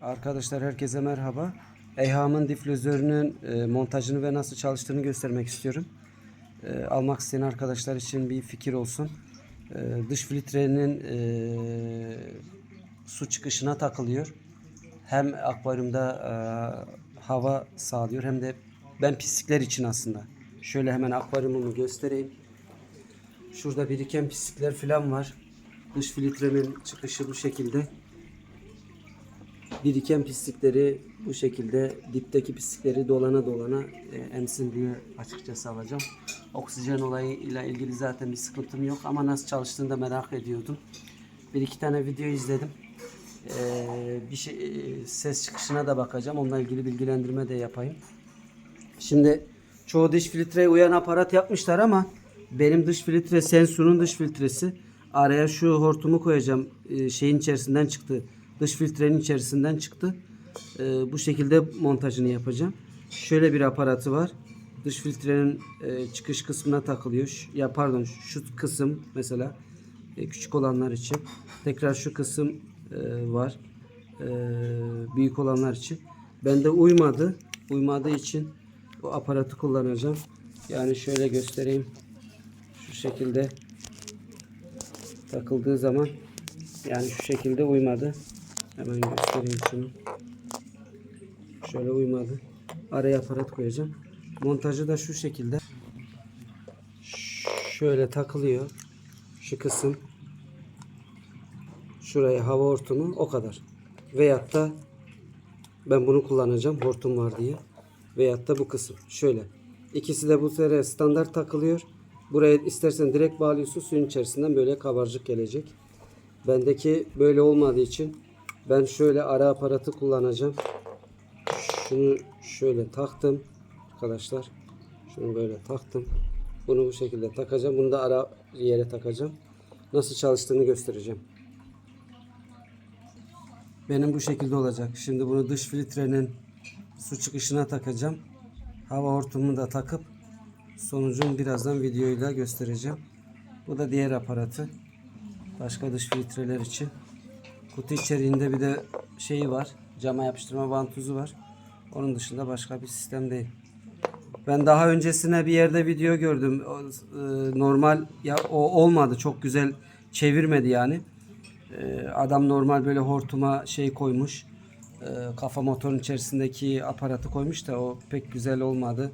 Arkadaşlar herkese merhaba. Eyham'ın diflözörünün e, montajını ve nasıl çalıştığını göstermek istiyorum. E, almak isteyen arkadaşlar için bir fikir olsun. E, dış filtrenin su çıkışına takılıyor. Hem akvaryumda hava sağlıyor hem de ben pislikler için aslında. Şöyle hemen akvaryumumu göstereyim. Şurada biriken pislikler falan var. Dış filtremin çıkışı bu şekilde biriken pislikleri bu şekilde dipteki pislikleri dolana dolana e, emsin diye açıkçası alacağım. Oksijen olayıyla ilgili zaten bir sıkıntım yok ama nasıl çalıştığını da merak ediyordum. Bir iki tane video izledim. Ee, bir şey e, ses çıkışına da bakacağım. Onunla ilgili bilgilendirme de yapayım. Şimdi çoğu dış filtreye uyan aparat yapmışlar ama benim dış filtre Sensu'nun dış filtresi. Araya şu hortumu koyacağım. Ee, şeyin içerisinden çıktı. Dış filtrenin içerisinden çıktı. Ee, bu şekilde montajını yapacağım. Şöyle bir aparatı var. Dış filtrenin e, çıkış kısmına takılıyor. Ya pardon şu kısım mesela e, küçük olanlar için. Tekrar şu kısım e, var. E, büyük olanlar için. Bende uymadı. Uymadığı için bu aparatı kullanacağım. Yani şöyle göstereyim. Şu şekilde takıldığı zaman yani şu şekilde uymadı. Hemen göstereyim şunu. Şöyle uymadı. Araya aparat koyacağım. Montajı da şu şekilde. Şöyle takılıyor. Şu kısım. Şuraya hava hortumu o kadar. Veyahut da ben bunu kullanacağım hortum var diye. Veyahut da bu kısım. Şöyle. İkisi de bu sefer standart takılıyor. Buraya istersen direkt bağlıyorsun. Suyun içerisinden böyle kabarcık gelecek. Bendeki böyle olmadığı için ben şöyle ara aparatı kullanacağım. Şunu şöyle taktım arkadaşlar. Şunu böyle taktım. Bunu bu şekilde takacağım. Bunu da ara yere takacağım. Nasıl çalıştığını göstereceğim. Benim bu şekilde olacak. Şimdi bunu dış filtrenin su çıkışına takacağım. Hava hortumunu da takıp sonucunu birazdan videoyla göstereceğim. Bu da diğer aparatı. Başka dış filtreler için. Kutu içeriğinde bir de şeyi var. Cama yapıştırma vantuzu var. Onun dışında başka bir sistem değil. Ben daha öncesine bir yerde video gördüm. E, normal ya o olmadı. Çok güzel çevirmedi yani. E, adam normal böyle hortuma şey koymuş. E, kafa motorun içerisindeki aparatı koymuş da o pek güzel olmadı.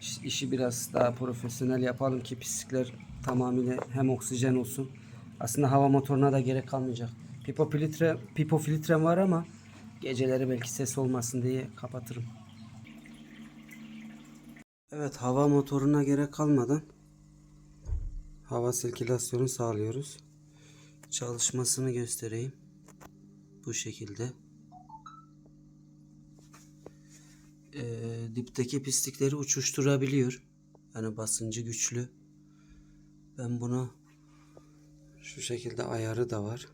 İş- İşi biraz daha profesyonel yapalım ki pislikler tamamıyla hem oksijen olsun. Aslında hava motoruna da gerek kalmayacak. Pipo filtre, pipo filtrem var ama geceleri belki ses olmasın diye kapatırım. Evet hava motoruna gerek kalmadan hava sirkülasyonu sağlıyoruz. Çalışmasını göstereyim. Bu şekilde. Ee, dipteki pislikleri uçuşturabiliyor. Yani basıncı güçlü. Ben bunu şu şekilde ayarı da var.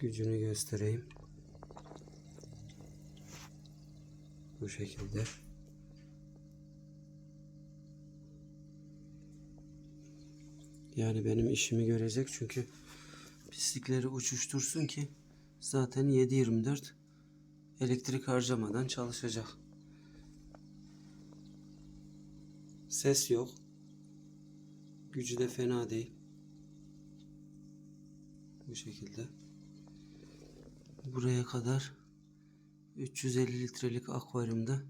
Gücünü göstereyim. Bu şekilde. Yani benim işimi görecek çünkü pislikleri uçuştursun ki zaten 7-24 elektrik harcamadan çalışacak. Ses yok. Gücü de fena değil. Bu şekilde. Buraya kadar 350 litrelik akvaryumda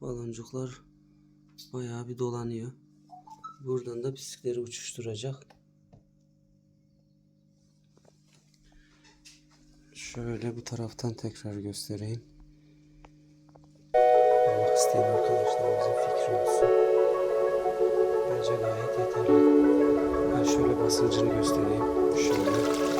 baloncuklar bayağı bir dolanıyor. Buradan da pislikleri uçuşturacak. Şöyle bu taraftan tekrar göstereyim. Almak isteyen arkadaşlarımızın fikri olsun. Bence gayet yeterli. Ben şöyle basıncını göstereyim. Şöyle.